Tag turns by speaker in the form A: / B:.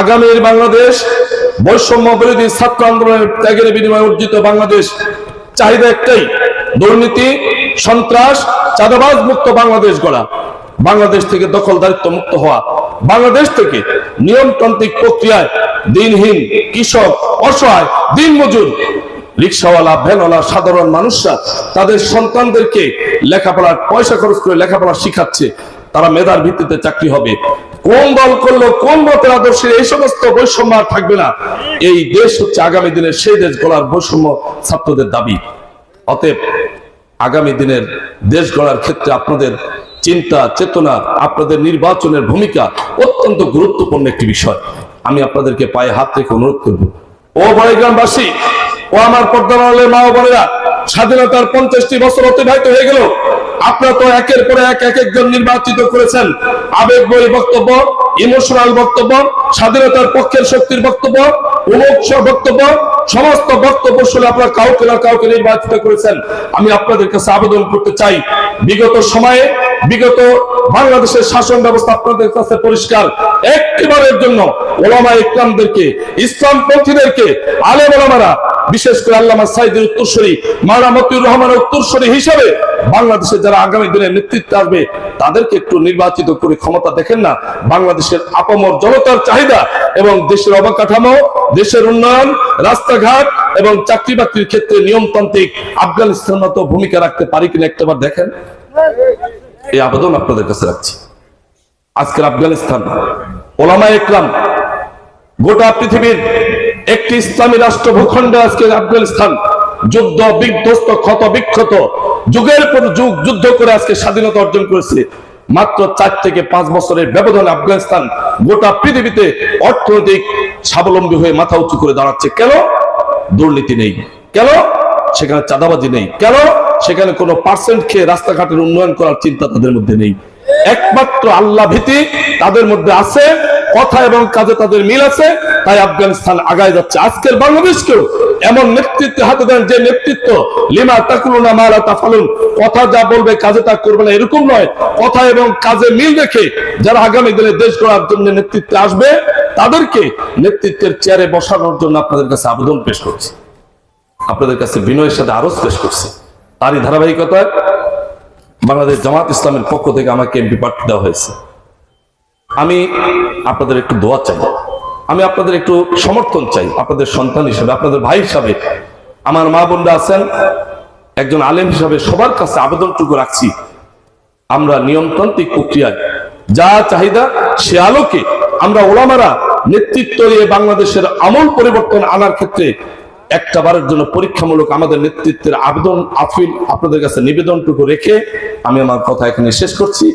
A: আগামীর বাংলাদেশ বৈষম্য বিরোধী ছাত্র আন্দোলনের ত্যাগের বিনিময়ে অর্জিত বাংলাদেশ চাহিদা একটাই, দুর্নীতি, সন্ত্রাস, চাঁদাবাজ মুক্ত বাংলাদেশ গড়া। বাংলাদেশ থেকে দখলদারিত্ব মুক্ত হওয়া। বাংলাদেশ থেকে নিয়মতান্ত্রিক প্রক্রিয়ায় দিনহীন কৃষক, অসহায়, দিনমজুর, রিক্সাওয়ালা, ভ্যানওয়ালা, সাধারণ মানুষরা তাদের সন্তানদেরকে লেখাপড়ার, পয়সা খরচ করে লেখাপড়া শিখাচ্ছে। তারা মেধার ভিত্তিতে চাকরি হবে। কোন দল করল, কোন মতের আদর্শে এই সমস্ত বৈষম্য আর থাকবে না। এই দেশ হচ্ছে আগামী দিনের সেই দেশ গড়ার বৈষম্য ছাত্রদের দাবি। অতএব আগামী দিনের দেশ গড়ার ক্ষেত্রে আপনাদের চিন্তা, চেতনা, আপনাদের নির্বাচনের ভূমিকা অত্যন্ত গুরুত্বপূর্ণ একটি বিষয়। আমি আপনাদেরকে পায়ে হাত রেখে অনুরোধ করব। ও বড়গ্রামবাসী ও আমার পর্দার মা বোনেরা, স্বাধীনতার পঞ্চাশটি বছর অতিবাহিত হয়ে গেল। আপনারা তো একের পরে এক এক একজন নির্বাচিত করেছেন। আবেগময়ী বক্তব্য, ইমোশনাল বক্তব্য, স্বাধীনতার পক্ষের শক্তির বক্তব্য উমোক্ষ বক্তব্য সমস্ত বক্তব্য শুনে আপনারা কাউকে না কাউকে নির্বাচিত করেছেন। আমি আপনাদের কাছে আবেদন করতে চাই, বিগত সময়ে, বিগত বাংলাদেশের শাসন ব্যবস্থা আপনাদের কাছে পরিষ্কার। একটিবারের জন্য ওলামা ইকরামদেরকে, ইসলাম পন্থীদেরকে, আলেম ওলামারা, বিশেষ করে আল্লামা সাইদের উত্তরসরী মারামতির রহমানের উত্তরসরী হিসেবে বাংলাদেশে যারা আগামী দিনে নেতৃত্বে আসবে, তাদেরকে একটু নির্বাচিত করে ক্ষমতা দেখেন না। বাংলাদেশের আপামর জনতার চাহিদা এবং দেশের অবকাঠামো, দেশের উন্নয়ন, রাস্তাঘাট এবং চাকরি বাকরির ক্ষেত্রে নিয়মতান্ত্রিক আফগানিস্তান মতো ভূমিকা রাখতে পারি কিনা একটাবার দেখেন। এই আবেদন আপনাদের কাছে রাখছি। আজকের আফগানিস্তান, ওলামা একরাম, গোটা পৃথিবীর একটি ইসলামী রাষ্ট্র ভূখণ্ডে আজকে আফগানিস্তান। যুদ্ধ বিধ্বস্ত, ক্ষত বিক্ষত, যুগের পর যুগ যুদ্ধ করে আজকে স্বাধীনতা অর্জন করেছে। মাত্র চার থেকে পাঁচ বছরের ব্যবধানে আফগানিস্তান গোটা পৃথিবীতে অর্থনৈতিক স্বাবলম্বী হয়ে মাথা উঁচু করে দাঁড়াচ্ছে। কেন? দুর্নীতি নেই। কেন? সেখানে চাঁদাবাজি নেই। কেন? সেখানে কোনো পার্সেন্ট খেয়ে রাস্তাঘাটের উন্নয়ন করার চিন্তা তাদের মধ্যে নেই। একমাত্র আল্লাহ ভীতি তাদের মধ্যে আছে, কথা এবং কাজে তাদের মিল আছে তাই আফগানিস্তান আগায় যাচ্ছে। আজকের বাংলাদেশকেও এমন নেতৃত্ব হাতে দেন যে নেতৃত্ব, লিমা তাকুলুনা মারা তাফালুন, কথা যা বলবে কাজে তা করবে না, এরকম নয়। কথা এবং কাজে মিল রেখে যারা আগামী দিনে দেশ গড়ার জন্য নেতৃত্বে আসবে, তাদেরকে নেতৃত্বের চেয়ারে বসানোর জন্য আপনাদের কাছে আবেদন পেশ করছি। আপনাদের কাছে বিনয়ের সাথে আরও পেশ করছি। তারই ধারাবাহিকতায় বাংলাদেশ জামাত ইসলামের পক্ষ থেকে আমাকে এমপি প্রার্থী দেওয়া হয়েছে। আমি আপনাদের একটু দোয়া চাই। আমি আপনাদের একটু সমর্থন চাই, আপনাদের সন্তান হিসাবে, আপনাদের ভাই হিসাবে। আমার মা বোনরা আছেন, একজন আলেম হিসাবে সবার কাছে আবেদনটুকু রাখছি। আমরা নিয়মতান্ত্রিক প্রক্রিয়ায় যা চাহিদা, সে আলোকে আমরা ওলামারা নেতৃত্ব দিয়ে বাংলাদেশের আমল পরিবর্তন আনার ক্ষেত্রে একটা বারের জন্য পরীক্ষামূলক আমাদের নেতৃত্বের আবেদন আফিল আপনাদের কাছে নিবেদনটুকু রেখে আমি আমার কথা এখানে শেষ করছি।